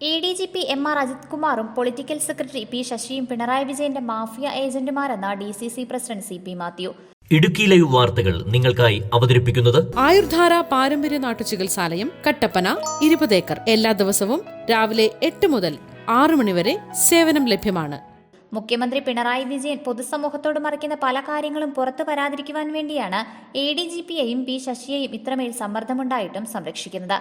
A D G P M R Ajith കുമാറും political secretary P ശശിയും പിണറായി വിജയന്റെ mafia ഏജന്റുമാരെന്ന D C C president C P Mathew. Idukki live വാർത്തകൾ നിങ്ങൾക്കായി അവതരിപ്പിക്കുന്നത് ആയുർധാര പാരമ്പര്യ നാട്ടുചികിത്സാലയം കട്ടപ്പന ഇരുപത് ഏക്കർ. എല്ലാ ദിവസവും രാവിലെ എട്ട് മുതൽ ആറു മണിവരെ സേവനം ലഭ്യമാണ്. മുഖ്യമന്ത്രി പിണറായി വിജയൻ പൊതുസമൂഹത്തോട് മറയ്ക്കുന്ന പല കാര്യങ്ങളും പുറത്തു വരാതിരിക്കുവാൻ വേണ്ടിയാണ് എ ഡി ജി പിയെയും പി ശശിയെയും ഇത്രമേൽ സമ്മർദ്ദമുണ്ടായിട്ടും സംരക്ഷിക്കുന്നത്.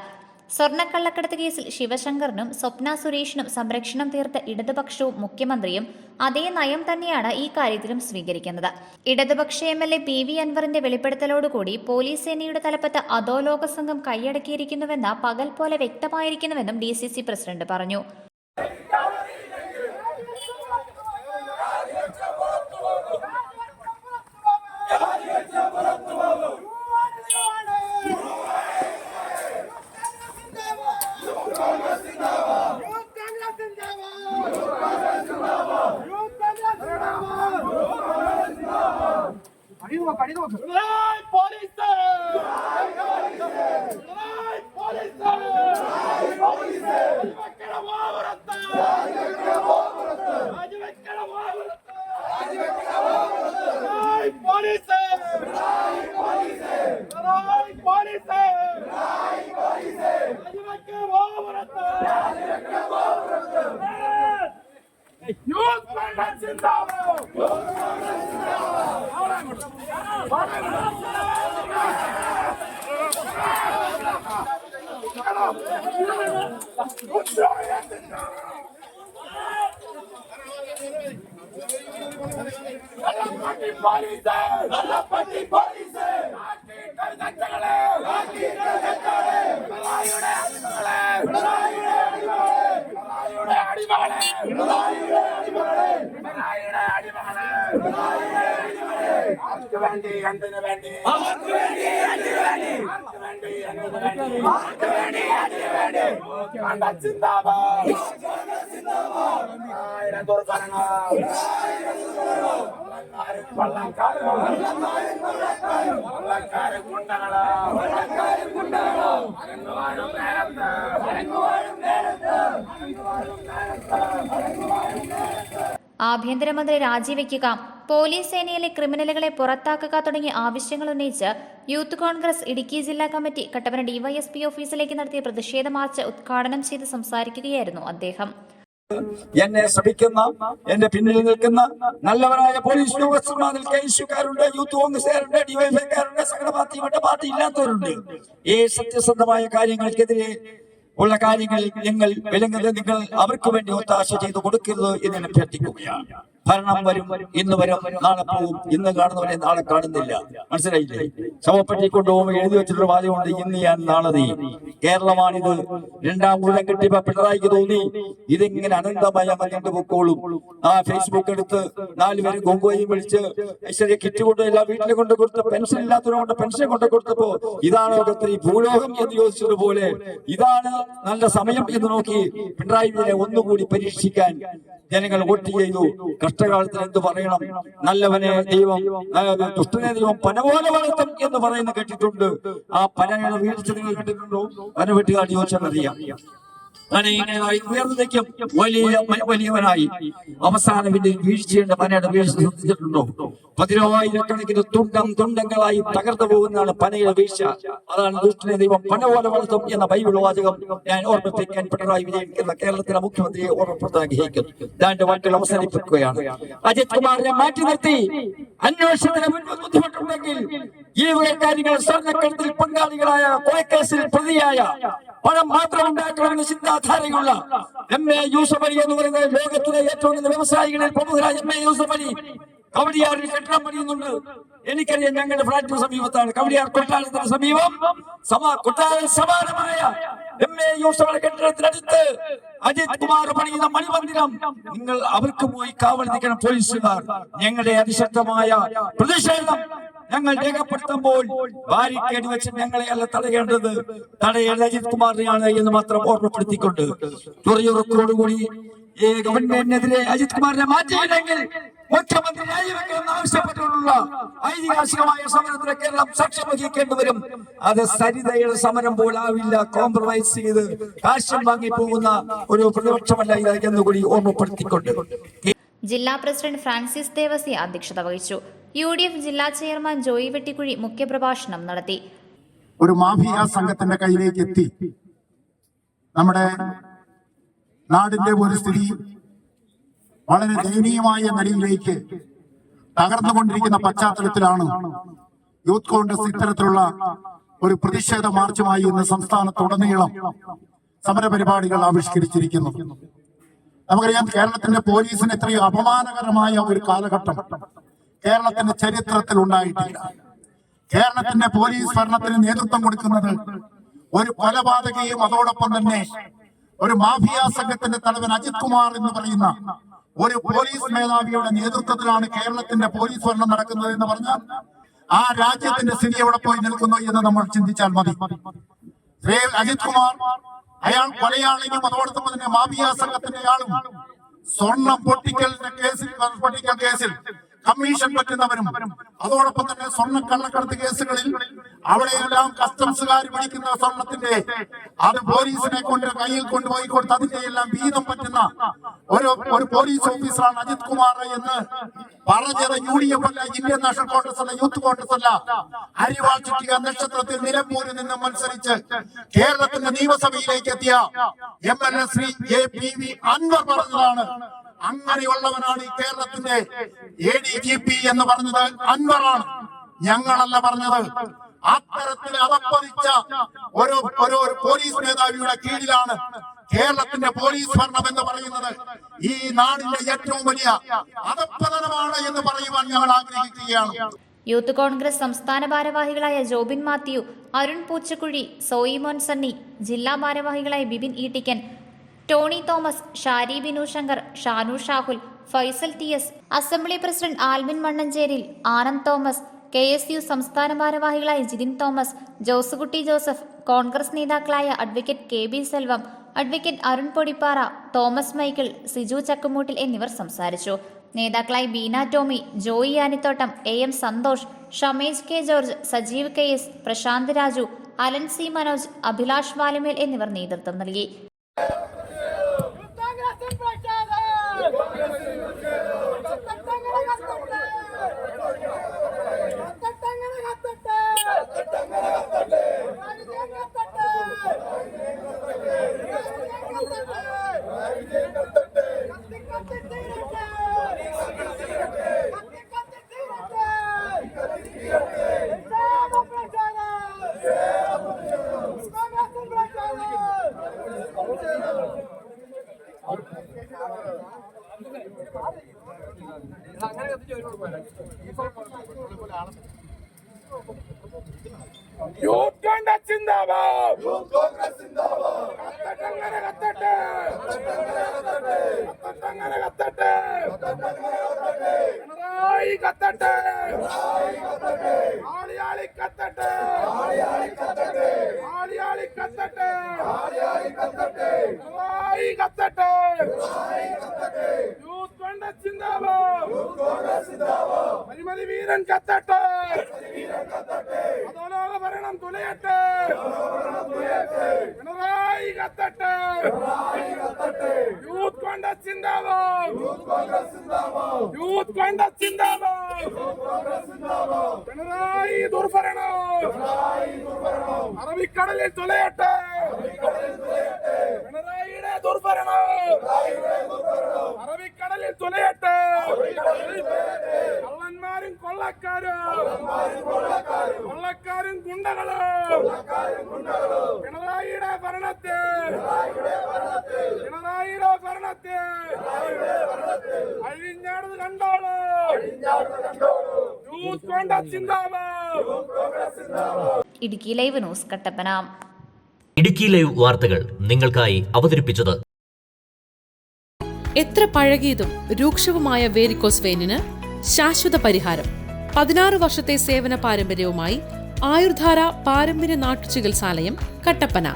സ്വർണക്കള്ളക്കടത്ത് കേസിൽ ശിവശങ്കറിനും സ്വപ്ന സുരേഷിനും സംരക്ഷണം തീർത്ത ഇടതുപക്ഷവും മുഖ്യമന്ത്രിയും അതേ നയം തന്നെയാണ് ഈ കാര്യത്തിലും സ്വീകരിക്കുന്നത്. ഇടതുപക്ഷ M L A P V അൻവറിന്റെ വെളിപ്പെടുത്തലോടുകൂടി പോലീസ് സേനയുടെ തലപ്പത്ത് അധോലോക സംഘം കൈയടക്കിയിരിക്കുന്നുവെന്ന പകൽ പോലെ വ്യക്തമായിരിക്കുന്നുവെന്നും ഡി സി സി പ്രസിഡന്റ് പറഞ്ഞു. கள்ளப்பட்டி போலீஸ் கள்ளப்பட்டி போலீஸ் நாட்டி கல்கத்தகளே வேண்டி வேண்டி வேண்டி. ആഭ്യന്തരമന്ത്രി രാജിവെക്കുക. പോലീസ് സേനയിലെ ക്രിമിനലുകളെ പുറത്താക്കുക തുടങ്ങിയ ആവശ്യങ്ങൾ ഉന്നയിച്ച് യൂത്ത് കോൺഗ്രസ് ഇടുക്കി ജില്ലാ കമ്മിറ്റി കട്ടപ്പന ഡിവൈഎസ്പി ഓഫീസിലേക്ക് നടത്തിയ പ്രതിഷേധ മാർച്ച് ഉദ്ഘാടനം ചെയ്ത് സംസാരിക്കുകയായിരുന്നു അദ്ദേഹം. എന്നെ ശ്രമിക്കുന്ന എന്റെ പിന്നിൽ നിൽക്കുന്ന നല്ലവരായ പോലീസ് എസുകാരുണ്ട് യൂത്ത് കോൺഗ്രസുകാരുണ്ട് ഡിവൈഎഫ്ഐക്കാരുണ്ട് സകല പാർട്ടിയുണ്ട് പാർട്ടി ഇല്ലാത്തവരുണ്ട്. ഈ സത്യസന്ധമായ കാര്യങ്ങൾക്കെതിരെ ഉള്ള കാര്യങ്ങൾ ഞങ്ങൾ വിലങ്ങുന്നത് നിങ്ങൾ അവർക്ക് വേണ്ടി ഒത്താശ ചെയ്തു കൊടുക്കരുത് എന്ന് അഭ്യർത്ഥിക്കുകയാണ്. ഭരണം വരും. ഇന്ന് വരും. നാളെ പോവും. ഇന്ന് കാണുന്നവരെ നാളെ കാണുന്നില്ല. മനസ്സിലായില്ലേ? ശവപ്പെട്ടി കൊണ്ടുപോകുമ്പോൾ എഴുതി വെച്ചിട്ടുള്ള വാചകമുണ്ട്. ഇന്ന് ഞാൻ നാളെ നീ. കേരളമാണിത്. രണ്ടാം മുഴുവൻ കിട്ടിയപ്പോ പിണറായിക്ക് തോന്നി. ഇതിങ്ങനെ അനന്തമായ മഞ്ഞണ്ട് പൊക്കോളും. ആ ഫേസ്ബുക്ക് എടുത്ത് നാലുപേരും കൊങ്കുവയും വിളിച്ച് ഐശ്വര്യ കിറ്റ് കൊണ്ട് എല്ലാ വീട്ടിലും കൊണ്ട് കൊടുത്ത് പെൻഷൻ ഇല്ലാത്തവരെ കൊണ്ട് പെൻഷൻ കൊണ്ട് കൊടുത്തപ്പോ ഇതാണ് ലോകത്തിൽ ഭൂലോകം എന്ന് ചോദിച്ചതുപോലെ ഇതാണ് നല്ല സമയം എന്ന് നോക്കി പിണറായി വിജയനെ ഒന്നുകൂടി പരീക്ഷിക്കാൻ ജനങ്ങൾ വോട്ട് ചെയ്തു. കഷ്ടകാലത്തിന് എന്ത് പറയണം? നല്ലവനെ ദൈവം ദുഷ്ടനെ ദൈവം പനപോലെ വളർത്തും എന്ന് പറയുന്ന കേട്ടിട്ടുണ്ട്. ആ പനയുടെ വീഴ്ച നിങ്ങൾ കേട്ടിട്ടുണ്ടോ പന ചോദിച്ചാൽ അറിയാം ഇങ്ങനെയായി ഉയർന്നു നിൽക്കും വലിയ വലിയവനായി അവസാനം പിന്നെ വീഴ്ചയുടെ പനയുടെ വീഴ്ച ശ്രദ്ധിച്ചിട്ടുണ്ടോ പതിനായിരക്കണക്കിന് തുണ്ടം തുണ്ടങ്ങളായി തകർന്നു പോകുന്നതാണ് പനയുടെ വീഴ്ച. അതാണ് ദുഷ്ടനെ ദൈവം പന പോലെ വളർത്തും എന്ന ബൈബിൾ വാചകം ഞാൻ ഓർമ്മിപ്പിക്കാൻ പിണറായി വിജയൻ എന്ന കേരളത്തിലെ മുഖ്യമന്ത്രിയെ ഓർമ്മപ്പെടുത്താൻ ആഗ്രഹിക്കുന്നു. ഞാൻ വാക്കുകൾ അവസാനിപ്പിക്കുകയാണ്. അജിത് കുമാറിനെ മാറ്റി നിർത്തി. അന്വേഷണത്തിന് ബുദ്ധിമുട്ടുണ്ടെങ്കിൽ ഈ കാര്യങ്ങൾ സ്വർണക്കടത്തിൽ പങ്കാളികളായ കൊലക്കേസിൽ പ്രതിയായ പണം മാത്രം ഉണ്ടാക്കണമെന്ന് ചിന്താധാരയുള്ള എം എ യൂസഫ് അലി എന്ന് പറയുന്ന ലോകത്തിലെ ഏറ്റവും വ്യവസായികളിൽ പ്രമുഖരായ എം എ യൂസഫ് അലി കവടിയാറിൽ കെട്ടിടം പണിയുന്നുണ്ട്. എനിക്കറിയാം ഞങ്ങളുടെ ഫ്ലാറ്റിന് സമീപത്താണ്. കവടിയാർ കൊട്ടാരത്തിന് സമീപം. സമാ കൊട്ടാര സമാനമായ എം എ യൂസഫ് കെട്ടിടത്തിനടുത്ത് അജിത് കുമാർ പണിയുന്ന മണിമന്ദിരം. നിങ്ങൾ അവർക്ക് പോയി കാവൽ നിൽക്കണം പോലീസുകാർ. ഞങ്ങളുടെ അതിശക്തമായ പ്രതിഷേധം ഞങ്ങൾ രേഖപ്പെടുത്തുമ്പോൾ ബാരിക്കേഡ് വെച്ച് ഞങ്ങളെ അല്ല തടയേണ്ടത്. തടയേണ്ട അജിത് കുമാറിനെയാണ് എന്ന് മാത്രം ഓർമ്മപ്പെടുത്തിക്കൊണ്ട് തുറയുറക്കോടുകൂടി ഈ ഗവൺമെന്റിനെതിരെ അജിത് കുമാറിനെ മാറ്റിയില്ലെങ്കിൽ മുഖ്യമന്ത്രി രാജിവെക്കണമെന്ന് ആവശ്യപ്പെട്ടുള്ള ഐതിഹാസികമായ സമരത്തിന് കേരളം സാക്ഷ്യം വഹിക്കേണ്ടി വരും. അത് സരിതയുടെ സമരം പോലാവില്ല. കോംപ്രമൈസ് ചെയ്ത് കാശം വാങ്ങി പോകുന്ന ഒരു പ്രതിപക്ഷമല്ല ഇത് എന്നുകൂടി ഓർമ്മപ്പെടുത്തിക്കൊണ്ട്. ജില്ലാ പ്രസിഡന്റ് ഫ്രാൻസിസ് ദേവസി അധ്യക്ഷത വഹിച്ചു. യു ഡി എഫ് ജില്ലാ ചെയർമാൻ ജോയി വെട്ടിക്കുഴി മുഖ്യപ്രഭാഷണം നടത്തി. ഒരു മാഫിയ സംഘത്തിന്റെ കയ്യിലേക്ക് എത്തി. നമ്മുടെ നാടിന്റെ ഒരു സ്ഥിതി വളരെ ദയനീയമായ നിലയിലേക്ക് തകർന്നുകൊണ്ടിരിക്കുന്ന പശ്ചാത്തലത്തിലാണ് യൂത്ത് കോൺഗ്രസ് ഇത്തരത്തിലുള്ള ഒരു പ്രതിഷേധ മാർച്ചുമായി ഇന്ന് സംസ്ഥാനത്തുടനീളം സമരപരിപാടികൾ ആവിഷ്കരിച്ചിരിക്കുന്നു. നമുക്കറിയാം കേരളത്തിന്റെ പോലീസിന് ഇത്രയും അപമാനകരമായ ഒരു കാലഘട്ടം. കേരളത്തിന്റെ ചരിത്രത്തിൽ ഉണ്ടായിട്ടില്ല. കേരളത്തിന്റെ പോലീസ് ഭരണത്തിന് നേതൃത്വം കൊടുക്കുന്നത് ഒരു കൊലപാതകയും അതോടൊപ്പം തന്നെ ഒരു മാഫിയ സംഘത്തിന്റെ തലവൻ അജിത് കുമാർ എന്ന് പറയുന്ന ഒരു പോലീസ് മേധാവിയുടെ നേതൃത്വത്തിലാണ് കേരളത്തിന്റെ പോലീസ് ഭരണം നടക്കുന്നത് എന്ന് പറഞ്ഞാൽ ആ രാജ്യത്തിന്റെ സ്ഥിതി എവിടെ പോയി നിൽക്കുന്നു എന്ന് നമ്മൾ ചിന്തിച്ചാൽ മതി. അജിത് കുമാർ അയാൾ കൊലയാളിയും അതോടൊപ്പം തന്നെ മാഫിയ സംഘത്തിന്റെ ആളും സ്വർണം പൊട്ടിക്കലിന്റെ കേസിൽ പൊട്ടിക്കൽ കേസിൽ കമ്മീഷൻ പറ്റുന്നവരും അതോടൊപ്പം തന്നെ സ്വർണ കള്ളക്കടത്ത് കേസുകളിൽ അവിടെയെല്ലാം കസ്റ്റംസുകാർ പിടിക്കുന്ന സ്വർണത്തിന്റെ അത് പോലീസിനെ കൊണ്ട് കയ്യിൽ കൊണ്ടുപോയി കൊടുത്ത് അതിന്റെ എല്ലാം വീതം പറ്റുന്ന ഒരു ഒരു പോലീസ് ഓഫീസറാണ് അജിത് കുമാർ എന്ന് പറഞ്ഞത് യു ഡി എഫ് അല്ല ഇന്ത്യൻ നാഷണൽ കോൺഗ്രസ് അല്ല യൂത്ത് കോൺഗ്രസ് അല്ല. അരിവാൾ ചുറ്റിക നക്ഷത്രത്തിൽ നിലമ്പൂരിൽ നിന്ന് മത്സരിച്ച് കേരളത്തിന്റെ നിയമസഭയിലേക്ക് എത്തിയ M L A Shri A P V Anvar പറഞ്ഞതാണ്. അങ്ങനെയുള്ളവനാണ് ഈ കേരളത്തിന്റെ എ ഡി ജി പി എന്ന് പറഞ്ഞത് അൻവറാണ്. ഞങ്ങളല്ല പറഞ്ഞത്. അത്തരത്തിൽ അതപ്പതിച്ച ഒരു ഒരു പോലീസ് മേധാവിയുടെ കീഴിലാണ് കേരളത്തിന്റെ പോലീസ് ഭരണം എന്ന് പറയുന്നത്. ഈ നാടിന്റെ ഏറ്റവും വലിയ അതപ്പതനമാണ് എന്ന് പറയുവാൻ ഞങ്ങൾ ആഗ്രഹിക്കുകയാണ്. യൂത്ത് കോൺഗ്രസ് സംസ്ഥാന ഭാരവാഹികളായ ജോബിൻ മാത്യു അരുൺ പൂച്ചക്കുഴി സോയിമോൻ സണ്ണി ജില്ലാ ഭാരവാഹികളായ Bibin Eettikkan Tony Thomas Shari Binu Shankar Shanu Shahul Faisal T S assembly president Alvin Mannancheril Anand Thomas K S U സംസ്ഥാന ഭാരവാഹികളായ ജിതിൻ തോമസ് ജോസുകുട്ടി ജോസഫ് കോൺഗ്രസ് നേതാക്കളായ advocate K B Selvam advocate Arun Podippara Thomas Michael Siju Chakkumoottil എന്നിവർ സംസാരിച്ചു. നേതാക്കളായി Beena Tomy Joy Anithottam A M Santhosh Shamej K George Sajeev K S Prashanth Raju Alan C Manoj Abhilash Valumel എന്നിവർ നേതൃത്വം നൽകി. Youth Congress സിന്ദാബാദ് youth Congress സിന്ദാബാദ് കത്തട്ടങ്ങനെ കത്തട്ടെ. കത്തട്ടങ്ങനെ കത്തട്ടെ. പിണറായി കത്തട്ടെ. ആളിയാളി കത്തട്ടെ. ആളിയാളി കത്തട്ടെ. കത്തട്ടെ. പിണറായി കത്തട്ടെ. യൂത്ത് കോൺഗ്രസ് സിന്ദാബാദ് അഴിമതി വീരൻ കത്തട്ടെ. അധോലോക ഭരണം തുലയട്ടെ. പിണറായി കത്തട്ടെ യൂത്ത് കോൺഗ്രസ് സിന്ദാബാദ് യൂത്ത് കോൺഗ്രസ് സിന്ദാബാദ് പിണറായി ദുർഭരണം. അറബിക്കടലിൽ തുലയട്ടെ. പിണറായിയുടെ ദുർഭരണം. അറബിക്കടലിൽ തുലയട്ടെ. കള്ളന്മാരും കൊള്ളക്കാരും. കൊള്ളക്കാരും ഗുണ്ടകളും. പിണറായിയുടെ ഭരണത്തെ പിണറായിയുടെ ഭരണത്തെ അഴിഞ്ഞാടുന്നത് കണ്ടോളൂ യൂത്ത് കോൺഗ്രസ് സിന്ദാബാദ് Idukki live news Kattappana. Idukki live വാർത്തകൾ നിങ്ങൾക്കായി അവതരിപ്പിച്ചത് എത്ര പഴകിയതും രൂക്ഷവുമായ വേരിക്കോസ് വെയിനിന് ശാശ്വത പരിഹാരം. പതിനാറ് വർഷത്തെ സേവന പാരമ്പര്യവുമായി ആയുർധാര പാരമ്പര്യ നാട്ടുചികിത്സാലയം കട്ടപ്പന.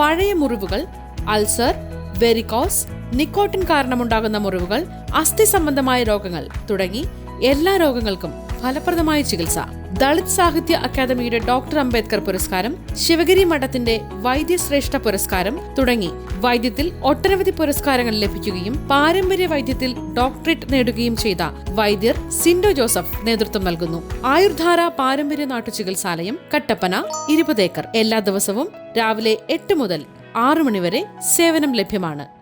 പഴയ മുറിവുകൾ അൾസർ വെരിക്കോസ് നിക്കോട്ടിൻ കാരണമുണ്ടാകുന്ന മുറിവുകൾ അസ്ഥി സംബന്ധമായ രോഗങ്ങൾ തുടങ്ങി എല്ലാ രോഗങ്ങൾക്കും ഫലപ്രദമായ ചികിത്സ. ദളിത് സാഹിത്യ അക്കാദമിയുടെ ഡോക്ടർ അംബേദ്കർ പുരസ്കാരം ശിവഗിരി മഠത്തിന്റെ വൈദ്യശ്രേഷ്ഠ പുരസ്കാരം തുടങ്ങി. വൈദ്യത്തിൽ ഒട്ടനവധി പുരസ്കാരങ്ങൾ ലഭിക്കുകയും പാരമ്പര്യ വൈദ്യത്തിൽ ഡോക്ടറേറ്റ് നേടുകയും ചെയ്ത വൈദ്യർ സിൻഡോ ജോസഫ് നേതൃത്വം നൽകുന്നു. ആയുർധാര പാരമ്പര്യ നാട്ടു ചികിത്സാലയം കട്ടപ്പന ഇരുപത് ഏക്കർ. എല്ലാ ദിവസവും രാവിലെ എട്ട് മുതൽ ആറു മണിവരെ സേവനം ലഭ്യമാണ്.